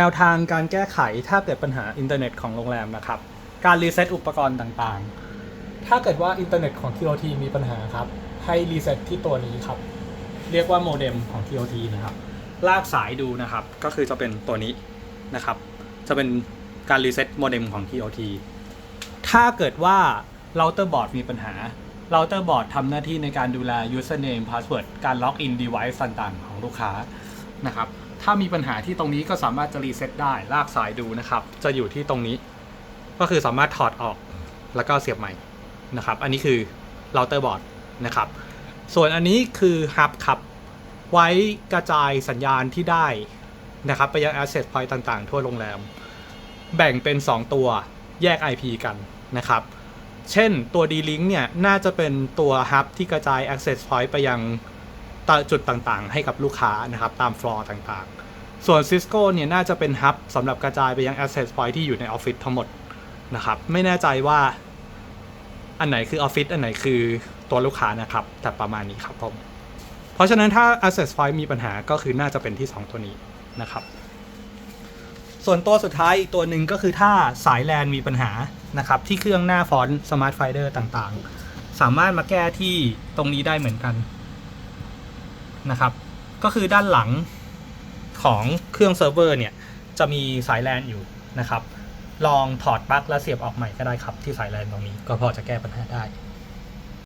นวทางการแก้ไขถ้าเกิดปัญหาอินเทอร์เน็ตของโรงแรมนะครับ การรีเซ็ตอุปกรณ์ต่างๆ ถ้าเกิดว่าอินเทอร์เน็ตของ TOT มีปัญหาครับ ให้รีเซ็ตที่ตัวนี้ครับ เรียกว่าโมเด็มของ TOT นะครับ ลากสายดูนะครับ ก็คือจะเป็นตัวนี้นะครับ จะเป็นการรีเซ็ตโมเด็มของ TOT ถ้าเกิดว่าเราเตอร์บอร์ดมีปัญหาเราเตอร์บอร์ดทำหน้าที่ในการดูแล username password การล็อกอิน device ต่างๆ ของลูกค้า นะครับ ถ้ามีปัญหาที่ตรงนี้ก็สามารถจะรีเซ็ตได้ลากสายดูนะครับ จะอยู่ที่ตรงนี้ ก็คือสามารถถอดออกแล้วก็เสียบใหม่นะครับ อันนี้คือเราเตอร์บอร์ดนะครับ ส่วนอันนี้คือ Hub ครับ ไว้กระจายสัญญาณที่ได้นะครับ ไปยัง Access Point ต่างๆ ทั่วโรงแรม แบ่งเป็น 2 ตัวแยก IP กันนะครับ เช่นตัว D-Link เนี่ย น่าจะเป็นตัว Hub ที่กระจาย Access Point ไปยัง จุดต่างๆ ให้กับลูกค้านะครับตามฟลอร์ต่างๆ ส่วน Cisco เนี่ยน่าจะเป็น Hub สำหรับกระจายไปยัง Access Point ที่อยู่ในออฟฟิศทั้งหมดนะครับไม่แน่ใจว่าอันไหนคือออฟฟิศอันไหนคือตัวลูกค้านะครับ แต่ประมาณนี้ครับผม เพราะฉะนั้นถ้า Access Point มีปัญหาก็คือน่าจะเป็นที่ 2 ตัวนี้นะครับ ส่วนตัวสุดท้ายอีกตัวหนึ่งก็คือถ้าสายแลนมีปัญหานะครับ ที่เครื่องหน้าฟอนต์สมาร์ทไฟเดอร์ต่างๆ สามารถมาแก้ที่ตรงนี้ได้เหมือนกัน นะครับ ก็คือด้านหลังของเครื่องเซิร์ฟเวอร์เนี่ยจะมีสายแลนอยู่นะครับ ลองถอดปลั๊กแล้วเสียบออกใหม่ก็ได้ครับที่สายแลนตรงนี้ก็พอจะแก้ปัญหาได้